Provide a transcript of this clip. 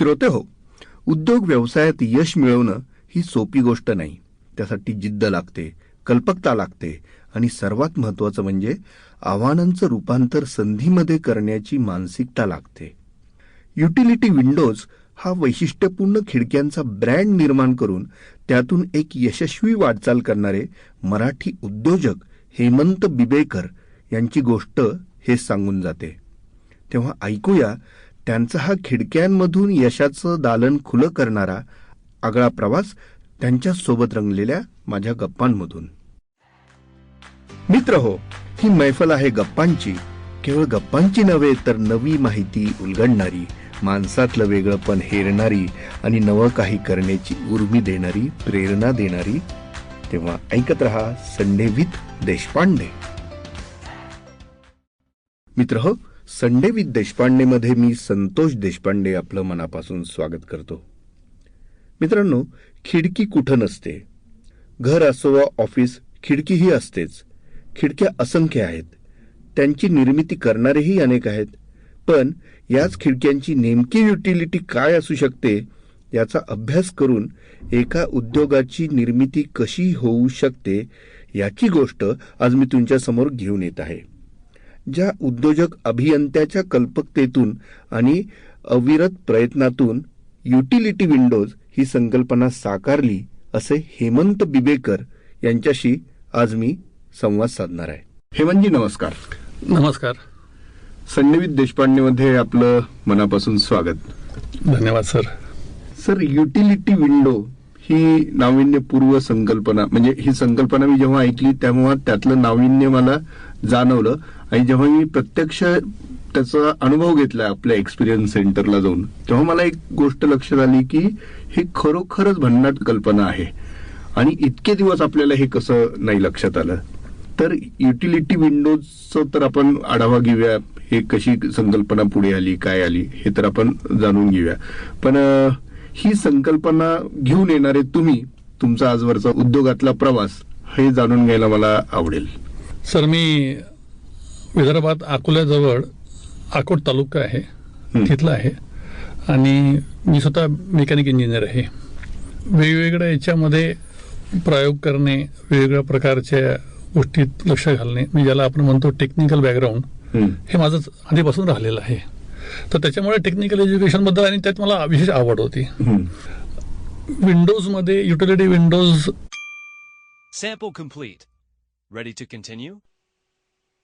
श्रोते हो उद्योग व्यवसायात यश मिळवणं ही सोपी गोष्ट नाही. त्यासाठी जिद्द लागते कल्पकता लागते आणि सर्वात महत्वाचं म्हणजे आव्हानांचं रूपांतर संधीमध्ये करण्याची मानसिकता लागते. युटिलिटी विंडोज हा वैशिष्ट्यपूर्ण खिडक्यांचा ब्रँड निर्माण करून त्यातून एक यशस्वी वाटचाल करणारे मराठी उद्योजक हेमंत बिबेकर यांची गोष्ट हे सांगून जाते. तेव्हा ऐकूया त्यांचा हा खिडक्यांमधून यशाचं दालन खुलं करणारा आगळा प्रवास त्यांच्यासोबत रंगलेल्या माझ्या गप्पांमधून. मित्र हो ही मैफल आहे गप्पांची. केवळ गप्पांची नव्हे तर नवी माहिती उलगडणारी माणसातलं वेगळंपण हेरणारी आणि नवं काही करण्याची उर्मी देणारी प्रेरणा देणारी तेव्हा ऐकत रहा संडे विथ देशपांडे. मित्र हो संडे विथ देशपांडेमध्ये मी संतोष देशपांडे आपलं मनापासून स्वागत करतो. मित्रांनो खिडकी कुठं नसते? घर असो वा ऑफिस खिडकीही असतेच. खिडक्या असंख्य आहेत. त्यांची निर्मिती करणारेही अनेक आहेत. पण याच खिडक्यांची नेमकी युटिलिटी काय असू शकते याचा अभ्यास करून एका उद्योगाची निर्मिती कशी होऊ शकते याची गोष्ट आज मी तुमच्यासमोर घेऊन येत आहे. ज्या उद्योजक अभियंत्याच्या कल्पकतेतून आणि अविरत प्रयत्नातून युटिलिटी विंडोज ही संकल्पना साकारली असे हेमंत बिबेकर यांच्याशी आज मी संवाद साधणार आहे. हेमंतजी नमस्कार. नमस्कार. संडे देशपांडे मध्ये आपलं मनापासून स्वागत. धन्यवाद सर. सर युटिलिटी विंडो ही नाविन्यपूर्व संकल्पना म्हणजे ही संकल्पना मी जेव्हा ऐकली तेव्हा त्यातलं नाविन्य मला जाणवलं. आणि जेव्हा मी प्रत्यक्ष त्याचा अनुभव घेतला आपल्या एक्सपिरियन्स सेंटरला जाऊन तेव्हा मला एक गोष्ट लक्षात आली की ही खरोखरच भन्नाट कल्पना आहे. आणि इतके दिवस आपल्याला हे कसं नाही लक्षात आलं. तर युटिलिटी विंडोजचं तर आपण आढावा घेऊया. हे कशी संकल्पना पुढे आली काय आली हे तर आपण जाणून घेऊया. पण ही संकल्पना घेऊन येणारे तुम्ही तुमचा आजवरचा उद्योगातला प्रवास हे जाणून घ्यायला मला आवडेल. सर मी विदर्भात अकोल्याजवळ अकोट तालुका आहे हं. तिथला आहे आणि मी स्वतः मेकॅनिक इंजिनियर आहे वेगवेगळ्या याच्यामध्ये प्रयोग करणे वेगवेगळ्या प्रकारच्या गोष्टीत लक्ष घालणे म्हणजे ज्याला आपण म्हणतो टेक्निकल बॅकग्राऊंड हं. माझं आधीपासून राहिलेलं आहे तर त्याच्यामुळे टेक्निकल एज्युकेशनबद्दल आणि त्यात मला विशेष आवड होती हं. विंडोजमध्ये utility windows Sample complete. Ready to continue?